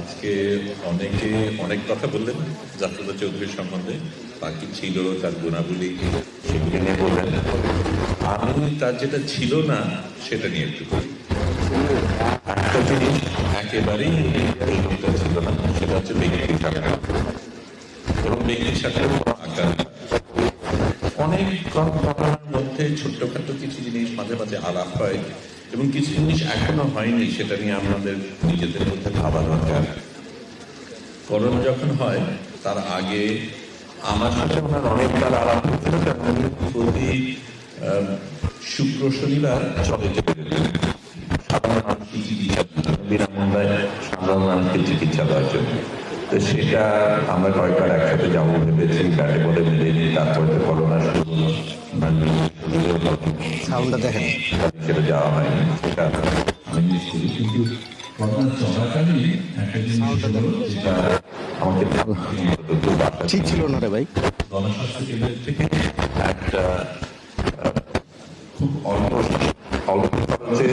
আজকে অনেকে অনেক কথা বললেন জাফরুল্লাহ চৌধুরীর সম্বন্ধে। বাকি ছিল তার গুণাবলী সেগুলি নিয়ে বললেন। আমি তার যেটা ছিল না, সেটা নিয়ে একটু একটা জিনিস একেবারেই ছিল না, সেটা হচ্ছে ব্যক্তির সাথে। এবং ব্যক্তির সাথে আকার। অনেক কম ঘটনার মধ্যে ছোট্টখাটো কিছু জিনিস মাঝে মাঝে আলাপ হয়। এবং কিছু জিনিস এখনও হয়নি, সেটা নিয়ে আমাদের নিজেদের মধ্যে ভাবা দরকার। করোনা যখন হয়, তার আগে আমার সাথে ওনার অনেকবার আলাপ কারণ প্রতি শুক্র শনিবার চলে যেতে চিকিৎসা দেওয়ার জন্য। তো সেটা আমরা কয়েকবার একসাথে যাব ভেবেছি তারপরে করোনা শুরু সাউন্ডটা দেখেন। সেটা যাওয়া আশা ঠিক ছিল না রে ভাই। থেকে একটা খুব অল্প অল্প খরচে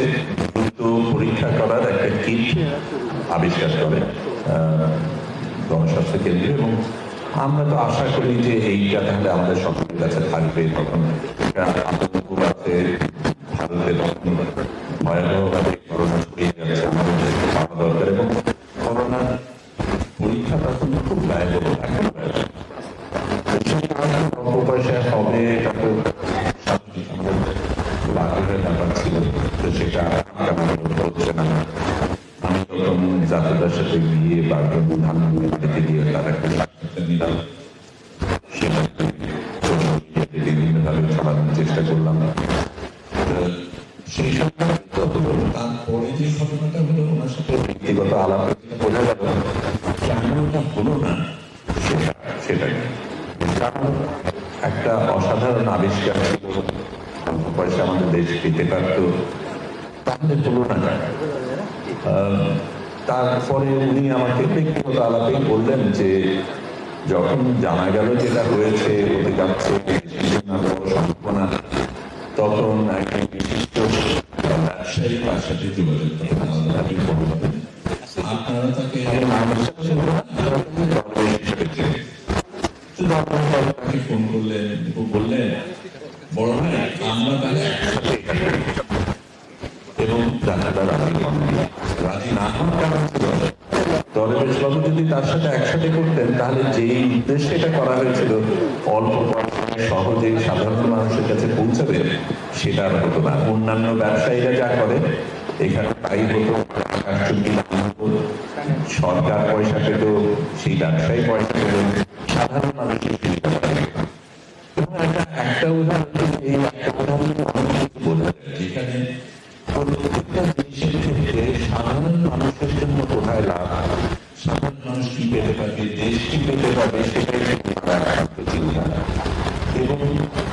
দ্রুত পরীক্ষা করার একটা কিট আবিষ্কার করে গণস্বাস্থ্য কেন্দ্রে এবং আমরা তো আশা করি যে এইটা তাহলে আমাদের সকলের কাছে থাকবে তখন এটা আতঙ্ক আছে ভারতে তখন ভয়াবহভাবে করোনা ছড়িয়ে যাচ্ছে আমাদের দেশে পাওয়া দরকার এবং করোনা পরীক্ষা তখন খুব ব্যয়বহুল এখন অল্প পয়সায় হবে এটা তো স্বাভাবিক। আমাদের খুব আগ্রহের ব্যাপার ছিল। তো সেটা হচ্ছে সেই হলো তারপরে যে ঘটনাটা হলো, ওনার সাথে ব্যক্তিগত আলাপ বোঝা গেল কেন ওটা হলো না, সেটা, সেটাই। কারণ একটা অসাধারণ আবিষ্কার ছিল। পয়সা আমাদের দেশ পেতে পারত। তাহলে হলো না। তারপরে উনি আমাকে ব্যক্তিগত আলাপে বললেন যে, যখন জানা গেল যেটা হয়েছে সম্ভাবনা, তখন একটা বিশিষ্ট ব্যবসায়ী তার সাথে যোগাযোগ বললেন, আপনারা তাকে ফোন করলেন বললেন বড় ভাই আমরা তাহলে করতেন তাহলে যেই করা হয়েছিল অল্প সাধারণ মানুষের কাছে পৌঁছাবে। সেটা হতো না। অন্যান্য ব্যবসায়ীরা যা করে, এখানে তাই হতো, সরকার পয়সা পেত, সেই ব্যবসায়ী পয়সা পেত। সাধারণ মানুষের সুবিধা পায় এবং একটা একটা উদাহরণ এই একটা উদাহরণ অনেক কিছু বোঝা যায় যেখানে প্রত্যেকটা জিনিসের ক্ষেত্রে সাধারণ মানুষের জন্য কোথায় লাভ সাধারণ মানুষ কি পেতে পারবে দেশ কি পেতে পারবে সেটাই তার একমাত্র চিন্তা এবং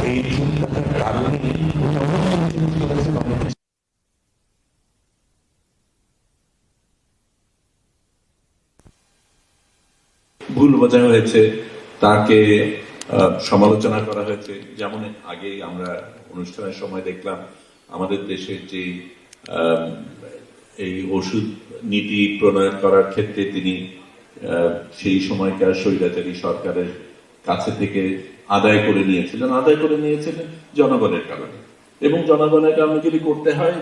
এই চিন্তাটার কারণে উনি অনেক অনেক জিনিস করেছেন অনেক কিছু ভুল বোঝা হয়েছে, তাকে সমালোচনা করা হয়েছে। যেমন আগে আমরা অনুষ্ঠানের সময় দেখলাম, আমাদের দেশের যে এই ওষুধ নীতি প্রণয়ন করার ক্ষেত্রে তিনি সেই সময়কার স্বৈরাচারী সরকারের কাছে থেকে আদায় করে নিয়েছিলেন। আদায় করে নিয়েছিলেন জনগণের কারণে। এবং জনগণের কারণে যদি করতে হয়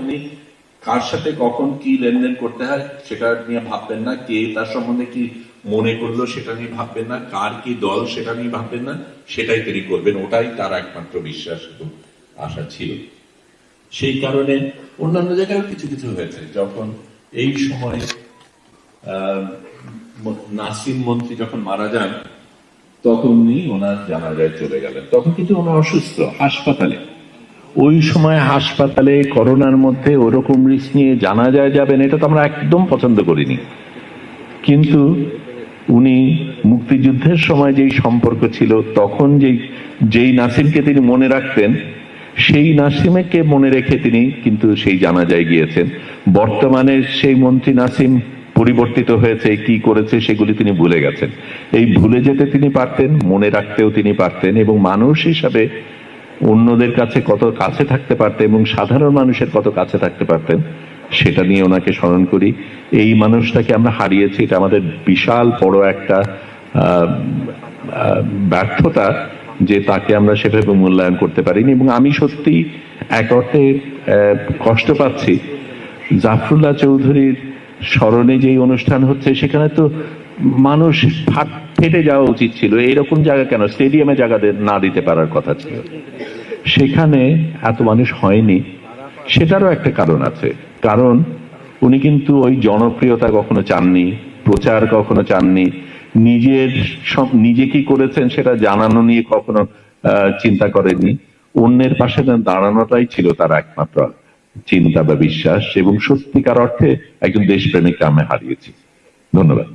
কার সাথে কখন কি লেনদেন করতে হয় সেটা নিয়ে ভাববেন না, কে তার সম্বন্ধে কি মনে করল সেটা নিয়ে ভাববেন না, কার কি দল সেটা নিয়ে ভাববেন না, সেটাই তিনি করবেন। ওটাই তার একমাত্র বিশ্বাস এবং আশা ছিল। সেই কারণে অন্যান্য জায়গায় কিছু কিছু হয়েছে। যখন এই সময় নাসিম মন্ত্রী যখন মারা যান তখন উনি ওনার জানাজায় চলে গেলেন। তখন কিন্তু ওনার অসুস্থ, হাসপাতালে। ওই সময় হাসপাতালে করোনার মধ্যে ওরকম রিস্ক নিয়ে জানা যায় যাবেন এটা তো আমরা একদম পছন্দ করিনি। কিন্তু উনি মুক্তিযুদ্ধের সময় যেই সম্পর্ক ছিল, তখন যেই যেই নাসিমকে তিনি মনে রাখতেন, সেই নাসিমকে মনে রেখে তিনি কিন্তু সেই জানাজায় গিয়েছেন। বর্তমানে সেই মন্ত্রী নাসিম পরিবর্তিত হয়েছে, কি করেছে সেগুলি তিনি ভুলে গেছেন। এই ভুলে যেতে তিনি পারতেন, মনে রাখতেও তিনি পারতেন এবং মানুষ হিসাবে অন্যদের কাছে কত কাছে থাকতে পারতেন এবং সাধারণ মানুষের কত কাছে থাকতে পারতেন, সেটা নিয়ে ওনাকে স্মরণ করি। এই মানুষটাকে আমরা হারিয়েছি, এটা আমাদের বিশাল বড় একটা ব্যর্থতা যে তাকে আমরা সেভাবে মূল্যায়ন করতে পারিনি এবং আমি সত্যি এক অর্থে কষ্ট পাচ্ছি। জাফরুল্লাহ চৌধুরীর স্মরণে যেই অনুষ্ঠান হচ্ছে, সেখানে তো মানুষ ফাট ফেটে যাওয়া উচিত ছিল। এরকম জায়গা কেন? স্টেডিয়ামে জায়গা না দিতে পারার কথা ছিল। সেখানে এত মানুষ হয়নি, সেটারও একটা কারণ আছে। কারণ উনি কিন্তু ওই জনপ্রিয়তা কখনো চাননি, প্রচার কখনো চাননি, নিজের নিজে কি করেছেন সেটা জানানো নিয়ে কখনো চিন্তা করেননি। অন্যের পাশে দাঁড়ানোটাই ছিল তার একমাত্র চিন্তা বা বিশ্বাস এবং সত্যিকার অর্থে একজন দেশপ্রেমিককে আমি হারিয়েছি। ধন্যবাদ।